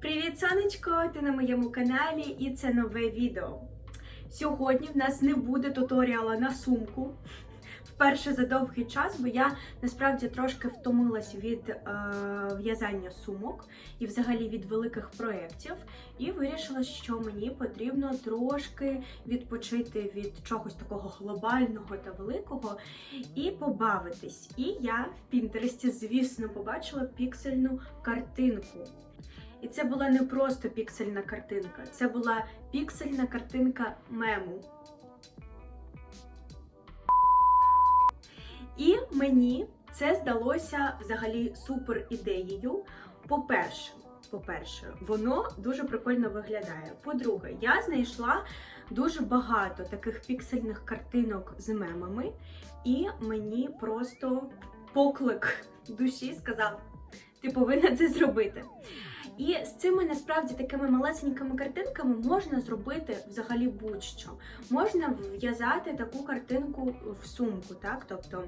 Привіт, сонечко! Ти на моєму каналі і це нове відео. Сьогодні в нас не буде туторіала на сумку. Вперше за довгий час, бо я насправді трошки втомилась від е, в'язання сумок і взагалі від великих проєктів. І вирішила, що мені потрібно трошки відпочити від чогось такого глобального та великого і побавитись. І я в Пінтересті, звісно, побачила піксельну картинку. І це була не просто піксельна картинка, це була піксельна картинка мему. І мені це здалося взагалі супер ідеєю. По-перше, по-перше, воно дуже прикольно виглядає. По-друге, я знайшла дуже багато таких піксельних картинок з мемами, і мені просто поклик душі сказав: ти повинна це зробити. І з цими насправді такими малесенькими картинками можна зробити взагалі будь-що. Можна в'язати таку картинку в сумку, так? Тобто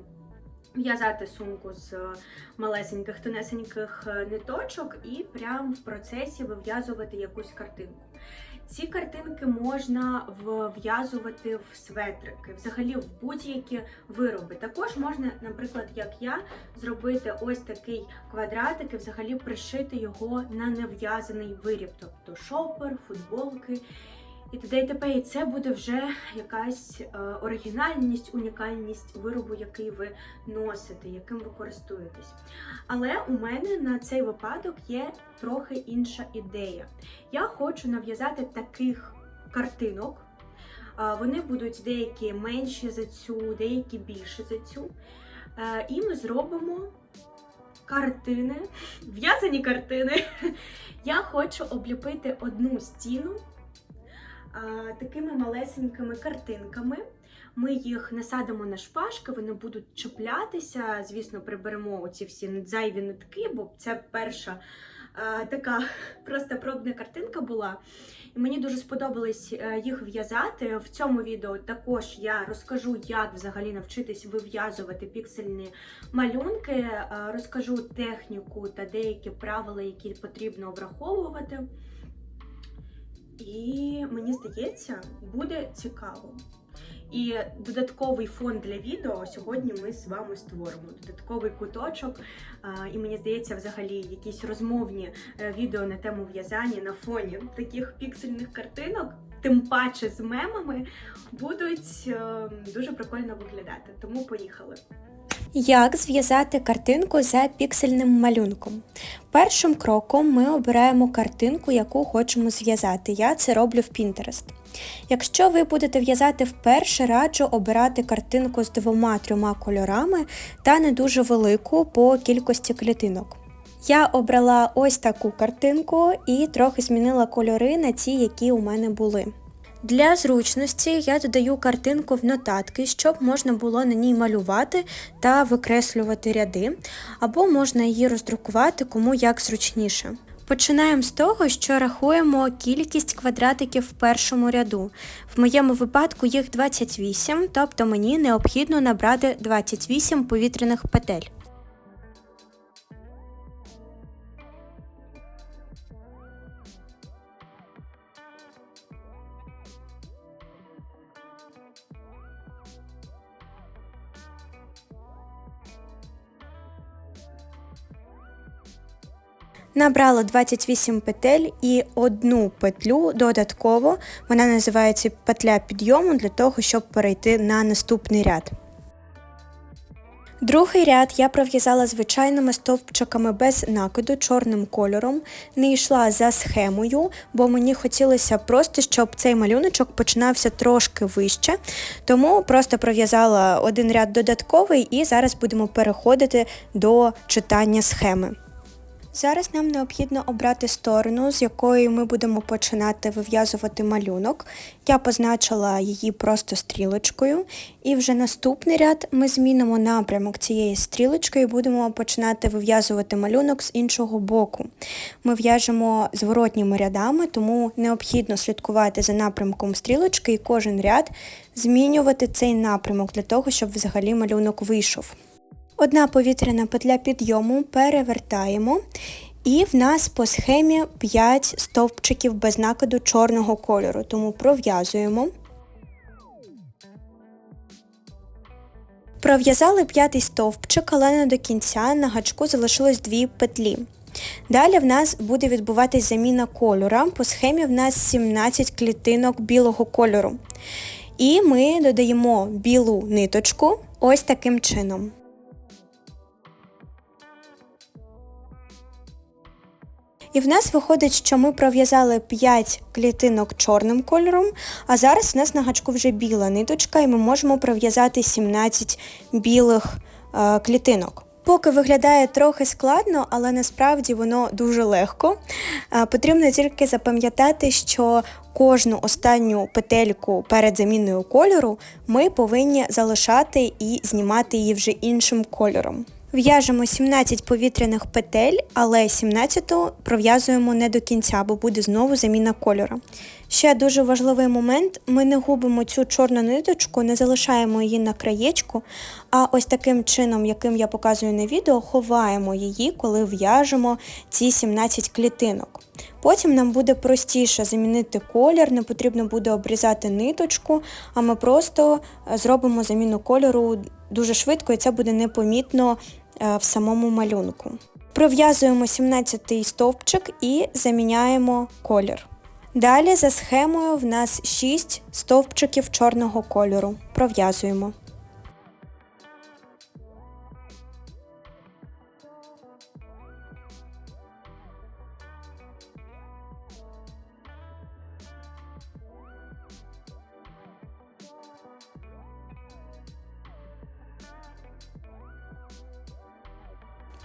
в'язати сумку з малесеньких тонесеньких е, ниточок і прямо в процесі вив'язувати якусь картинку. Ці картинки можна вв'язувати в светрики, взагалі в будь-які вироби. Також можна, наприклад, як я, зробити ось такий квадратик і взагалі пришити його на нев'язаний виріб, тобто шопер, футболки. І т.д. і т.п. І це буде вже якась е, оригінальність, унікальність виробу, який ви носите, яким ви користуєтесь. Але у мене на цей випадок є трохи інша ідея. Я хочу нав'язати таких картинок. Е, Вони будуть деякі менші за цю, деякі більші за цю. Е, І ми зробимо картини, в'язані картини. Я хочу обліпити одну стіну такими малесенькими картинками. Ми їх насадимо на шпажки, вони будуть чіплятися. Звісно, приберемо оці всі зайві нитки, бо це перша а, така просто пробна картинка була. І мені дуже сподобалось е, їх в'язати. В цьому відео також я розкажу, як взагалі навчитись вив'язувати піксельні малюнки, е, розкажу техніку та деякі правила, які потрібно враховувати. І мені здається, буде цікаво. І додатковий фон для відео сьогодні ми з вами створимо. Додатковий куточок. І мені здається, взагалі якісь розмовні е, відео на тему в'язання на фоні таких піксельних картинок, тим паче з мемами, будуть е, дуже прикольно виглядати. Тому поїхали. Як зв'язати картинку за піксельним малюнком? Першим кроком ми обираємо картинку, яку хочемо зв'язати. Я це роблю в Pinterest. Якщо ви будете в'язати вперше, раджу обирати картинку з двома-трьома кольорами та не дуже велику по кількості клітинок. Я обрала ось таку картинку і трохи змінила кольори на ті, які у мене були. Для зручності я додаю картинку в нотатки, щоб можна було на ній малювати та викреслювати ряди, або можна її роздрукувати кому як зручніше. Починаємо з того, що рахуємо кількість квадратиків в першому ряду. В моєму випадку їх 28, тобто мені необхідно набрати 28 повітряних петель. Набрала 28 петель і одну петлю додатково, вона називається петля підйому для того, щоб перейти на наступний ряд. Другий ряд я пров'язала звичайними стовпчиками без накиду чорним кольором, не йшла за схемою, бо мені хотілося просто, щоб цей малюночок починався трошки вище, тому просто пров'язала один ряд додатковий і зараз будемо переходити до читання схеми. Зараз нам необхідно обрати сторону, з якої ми будемо починати вив'язувати малюнок. Я позначила її просто стрілочкою, і вже наступний ряд ми змінимо напрямок цієї стрілочки і будемо починати вив'язувати малюнок з іншого боку. Ми в'яжемо зворотніми рядами, тому необхідно слідкувати за напрямком стрілочки і кожен ряд змінювати цей напрямок для того, щоб взагалі малюнок вийшов. Одна повітряна петля підйому перевертаємо, і в нас по схемі 5 стовпчиків без накиду чорного кольору, тому пров'язуємо. Пров'язали п'ятий стовпчик, але не до кінця на гачку залишилось дві петлі. Далі в нас буде відбуватись заміна кольора. По схемі в нас 17 клітинок білого кольору. І ми додаємо білу ниточку ось таким чином. І в нас виходить, що ми пров'язали 5 клітинок чорним кольором, а зараз в нас на гачку вже біла ниточка, і ми можемо пров'язати 17 білих е, клітинок. Поки виглядає трохи складно, але насправді воно дуже легко. Е, Потрібно тільки запам'ятати, що кожну останню петельку перед заміною кольору ми повинні залишати і знімати її вже іншим кольором. В'яжемо 17 повітряних петель, але 17-ту пров'язуємо не до кінця, бо буде знову заміна кольора. Ще дуже важливий момент: ми не губимо цю чорну ниточку, не залишаємо її на краєчку, а ось таким чином, яким я показую на відео, ховаємо її, коли в'яжемо ці 17 клітинок. Потім нам буде простіше замінити колір, не потрібно буде обрізати ниточку, а ми просто е, зробимо заміну кольору дуже швидко і це буде непомітно е, в самому малюнку. Пров'язуємо 17-й стовпчик і заміняємо колір. Далі за схемою в нас 6 стовпчиків чорного кольору. Пров'язуємо.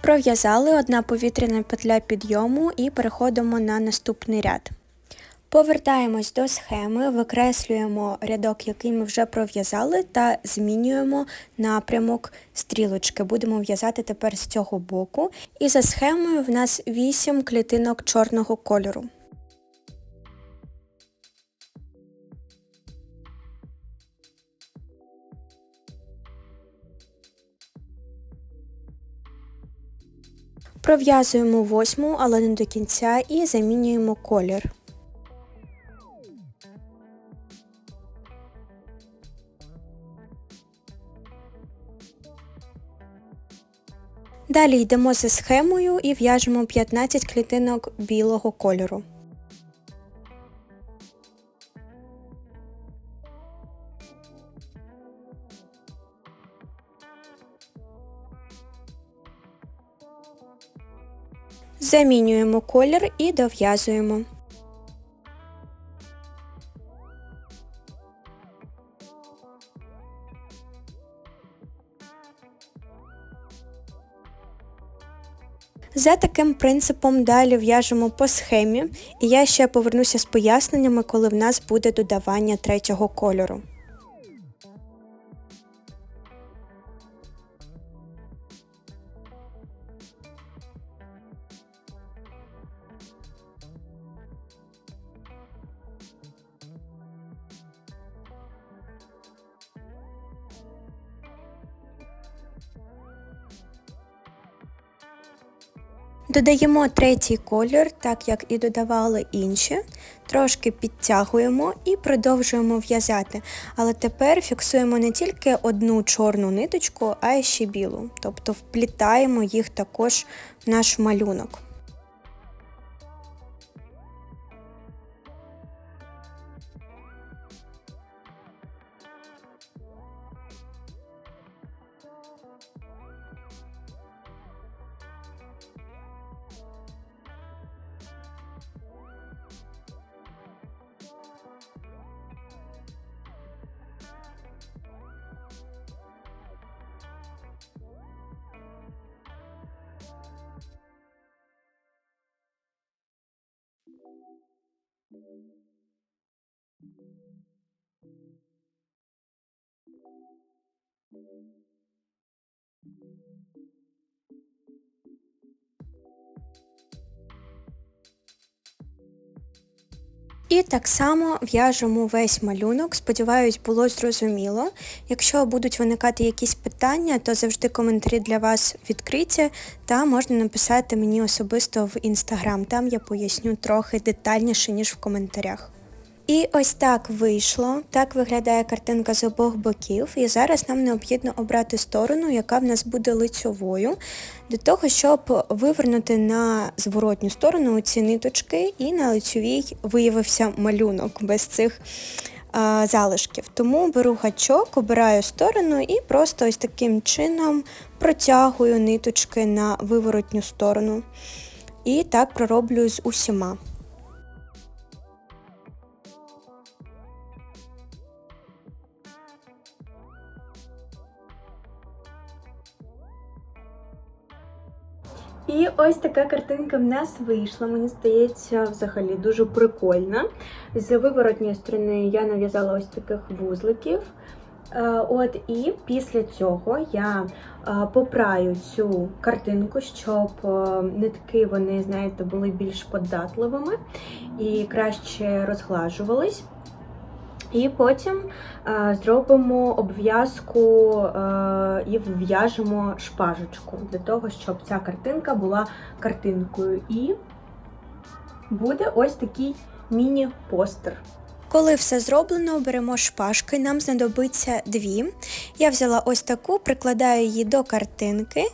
Пров'язали одна повітряна петля підйому і переходимо на наступний ряд. Повертаємось до схеми, викреслюємо рядок, який ми вже пров'язали, та змінюємо напрямок стрілочки. Будемо в'язати тепер з цього боку. І за схемою в нас 8 клітинок чорного кольору. Пров'язуємо восьму, але не до кінця, і замінюємо колір. Далі йдемо за схемою і в'яжемо 15 клітинок білого кольору. Замінюємо колір і дов'язуємо. За таким принципом далі в'яжемо по схемі, і я ще повернуся з поясненнями, коли в нас буде додавання третього кольору. Додаємо третій колір, так як і додавали інші, трошки підтягуємо і продовжуємо в'язати. Але тепер фіксуємо не тільки одну чорну ниточку, а й ще білу, тобто вплітаємо їх також в наш малюнок. Thank you. І так само в'яжемо весь малюнок. Сподіваюсь, було зрозуміло. Якщо будуть виникати якісь питання, то завжди коментарі для вас відкриті, та можна написати мені особисто в інстаграм. Там я поясню трохи детальніше, ніж в коментарях. І ось так вийшло. Так виглядає картинка з обох боків. І зараз нам необхідно обрати сторону, яка в нас буде лицьовою, для того, щоб вивернути на зворотню сторону ці ниточки, і на лицьовій виявився малюнок без цих а, залишків. Тому беру гачок, обираю сторону і просто ось таким чином протягую ниточки на виворотню сторону. І так пророблю з усіма. І ось така картинка в нас вийшла. Мені здається, взагалі дуже прикольна. З виворотньої сторони я нав'язала ось таких вузликів. Е, От і після цього я е, попраю цю картинку, щоб е, нитки вони, знаєте, були більш податливими і краще розглажувались. І потім е, зробимо обв'язку е, і вв'яжемо шпажечку для того, щоб ця картинка була картинкою. І буде ось такий міні-постер. Коли все зроблено, беремо шпажки, нам знадобиться дві. Я взяла ось таку, прикладаю її до картинки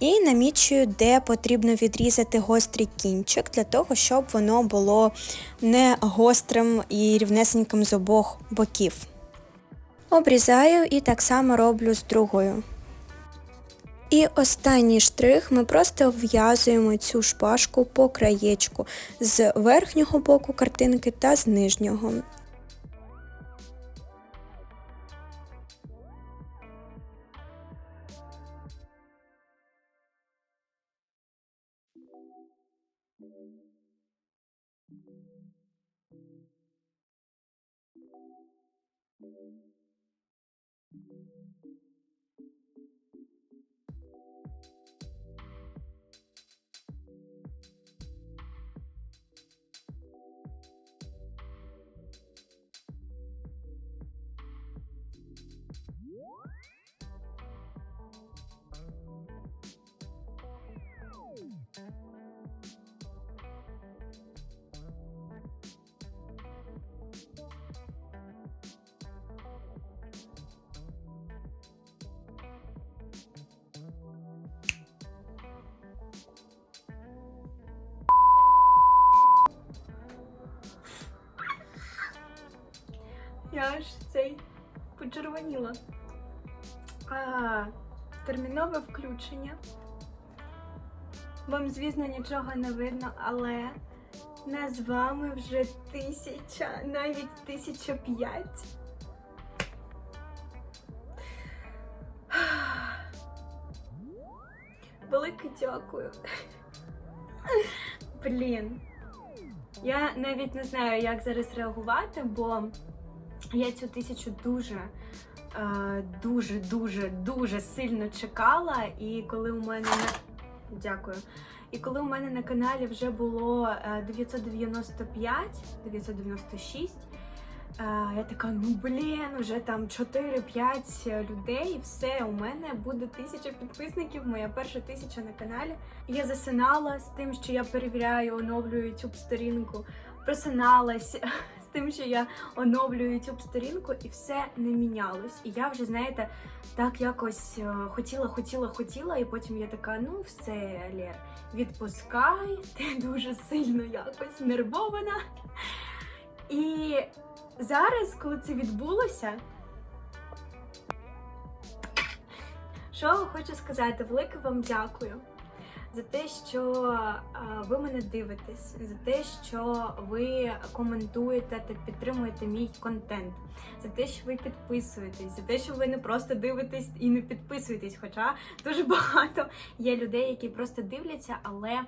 і намічую, де потрібно відрізати гострий кінчик, для того, щоб воно було не гострим і рівнесеньким з обох боків. Обрізаю і так само роблю з другою. І останній штрих ми просто вв'язуємо цю шпажку по краєчку з верхнього боку картинки та з нижнього. Почервоніла. А, термінове включення. Вам, звісно, нічого не видно, але нас з вами вже тисяча, навіть тисяча п'ять. Велике дякую. Блін. Я навіть не знаю, як зараз реагувати, бо я цю тисячу дуже, е, дуже, сильно чекала. І коли у мене на дякую. І коли у мене на каналі вже було е, 995, 996, е, я така, ну блін, вже там 4-5 людей, і все, у мене буде тисяча підписників, моя перша тисяча на каналі. Я засинала з тим, що я перевіряю, оновлюю youtube сторінку, просиналась тим, що я оновлюю youtube сторінку, і все не мінялось. І я вже, знаєте, так якось е, хотіла, хотіла, хотіла, і потім я така, ну все, Лєр, відпускай, ти дуже сильно якось нервована. І зараз, коли це відбулося, що хочу сказати, велике вам дякую за те, що ви мене дивитесь, за те, що ви коментуєте та підтримуєте мій контент, за те, що ви підписуєтесь, за те, що ви не просто дивитесь і не підписуєтесь. Хоча дуже багато є людей, які просто дивляться, але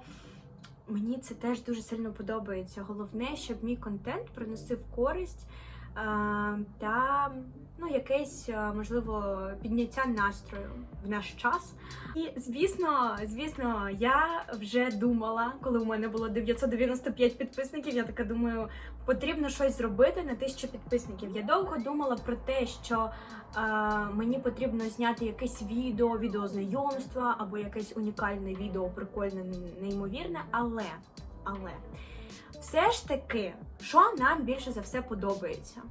мені це теж дуже сильно подобається. Головне, щоб мій контент приносив користь та ну, якесь, е, можливо, підняття настрою в наш час. І звісно, звісно, я вже думала, коли у мене було 995 підписників, я така думаю, потрібно щось зробити на тисячу підписників. Я довго думала про те, що е, мені потрібно зняти якесь відео, відео знайомства або якесь унікальне відео, прикольне, неймовірне, але, але все ж таки, що нам більше за все подобається?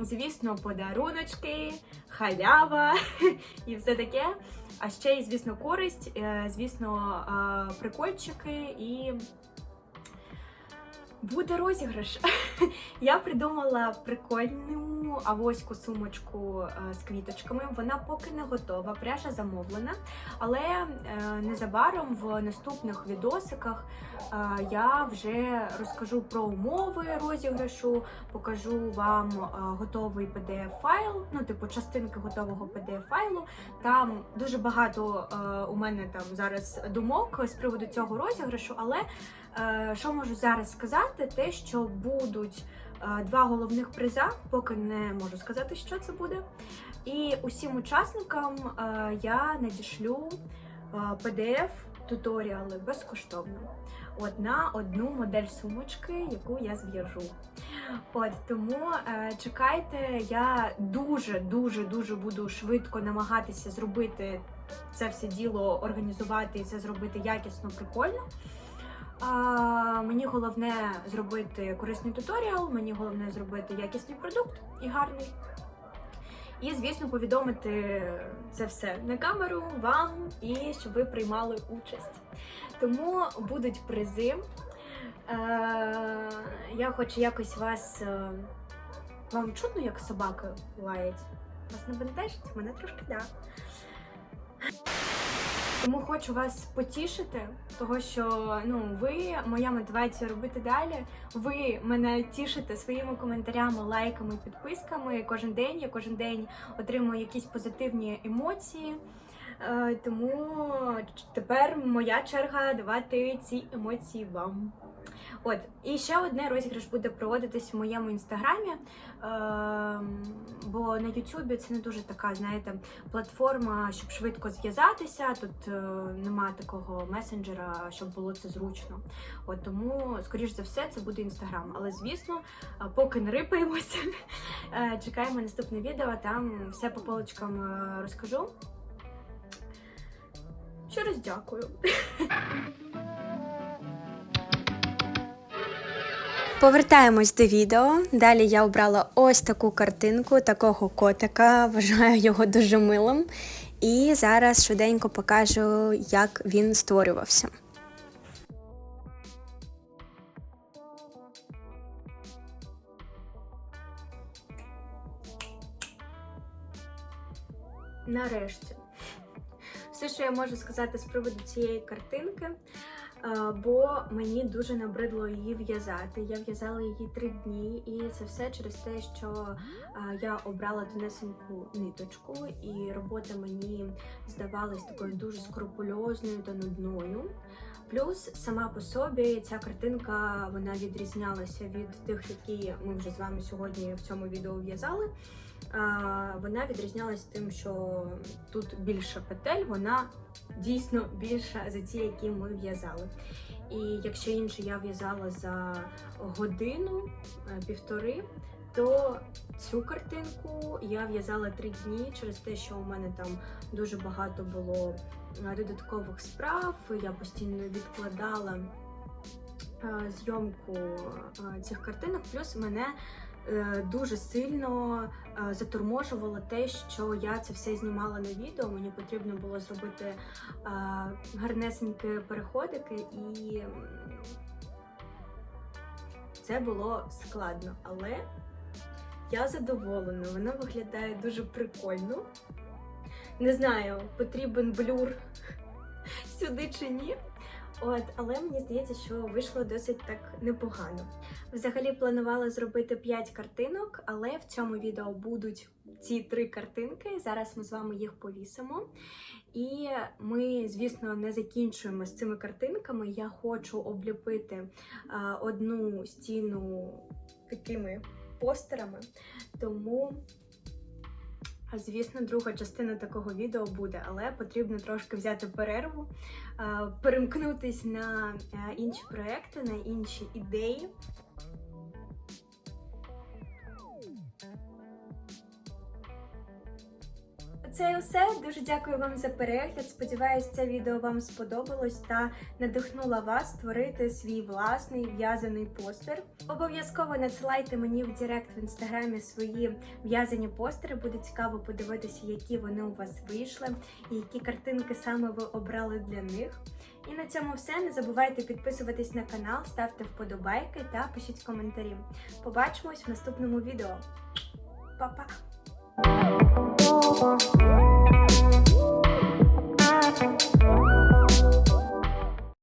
Звісно, подаруночки, халява і все таке. А ще й, звісно, користь, е, звісно, е, прикольчики і буде розіграш. Я придумала прикольну авоську сумочку е, з квіточками. Вона поки не готова, пряжа замовлена. Але е, незабаром в наступних відосиках е, я вже розкажу про умови розіграшу, покажу вам готовий PDF-файл, ну, типу, частинки готового PDF-файлу. Там дуже багато у мене там зараз думок з приводу цього розіграшу, але що можу зараз сказати, те, що будуть е, два головних приза, поки не можу сказати, що це буде. І усім учасникам е, я надішлю е, PDF туторіали безкоштовно. От на одну модель сумочки, яку я зв'яжу. От тому е, чекайте, я дуже дуже дуже буду швидко намагатися зробити це все діло, організувати і це зробити якісно, прикольно. А, мені головне зробити корисний туторіал, мені головне зробити якісний продукт і гарний. І, звісно, повідомити це все на камеру вам і щоб ви приймали участь. Тому будуть призи. Е, я хочу якось вас. е, Вам чутно, як собака лаять? Вас не бентежить? Мене трошки да. Тому хочу вас потішити, того що ну ви моя мотивація робити далі. Ви мене тішите своїми коментарями, лайками, підписками. Кожен день я кожен день отримую якісь позитивні емоції. Е, тому тепер моя черга давати ці емоції вам. От, і ще одне розіграш буде проводитись в моєму інстаграмі, е, бо на Ютубі це не дуже така, знаєте, платформа, щоб швидко зв'язатися. Тут е, немає такого месенджера, щоб було це зручно. От тому, скоріш за все, це буде інстаграм. Але звісно, е, поки не рипаємося, е, чекаємо наступне відео. Там все по полочкам е, розкажу. Ще раз дякую. Повертаємось до відео. Далі я обрала ось таку картинку, такого котика. Вважаю його дуже милим. І зараз швиденько покажу, як він створювався. Нарешті. Все, що я можу сказати з приводу цієї картинки, е, бо мені дуже набридло її в'язати. Я в'язала її три дні, і це все через те, що е, я обрала тонесеньку ниточку, і робота мені здавалась такою дуже скрупульозною та нудною. Плюс сама по собі ця картинка вона відрізнялася від тих, які ми вже з вами сьогодні в цьому відео в'язали. Вона відрізнялась тим, що тут більше петель, вона дійсно більша за ті, які ми в'язали. І якщо інше я в'язала за годину, е, півтори, то цю картинку я в'язала три дні через те, що у мене там дуже багато було додаткових справ. Я постійно відкладала е, зйомку е, цих картинок, плюс мене дуже сильно е, заторможувало те, що я це все знімала на відео. Мені потрібно було зробити е, гарнесенькі переходики, і це було складно, але я задоволена. Вона виглядає дуже прикольно. Не знаю, потрібен блюр сюди чи ні. От, але мені здається, що вийшло досить так непогано. Взагалі планувала зробити 5 картинок, але в цьому відео будуть ці три картинки. Зараз ми з вами їх повісимо. І ми, звісно, не закінчуємо з цими картинками. Я хочу обліпити а, одну стіну такими постерами, тому. А, Звісно, друга частина такого відео буде, але потрібно трошки взяти перерву, перемкнутись на інші проекти, на інші ідеї. Це і все. Дуже дякую вам за перегляд. Сподіваюсь, це відео вам сподобалось та надихнуло вас створити свій власний в'язаний постер. Обов'язково надсилайте мені в Директ в інстаграмі свої в'язані постери. Буде цікаво подивитися, які вони у вас вийшли і які картинки саме ви обрали для них. І на цьому все. Не забувайте підписуватись на канал, ставте вподобайки та пишіть коментарі. Побачимось в наступному відео. Па-па! Thank you.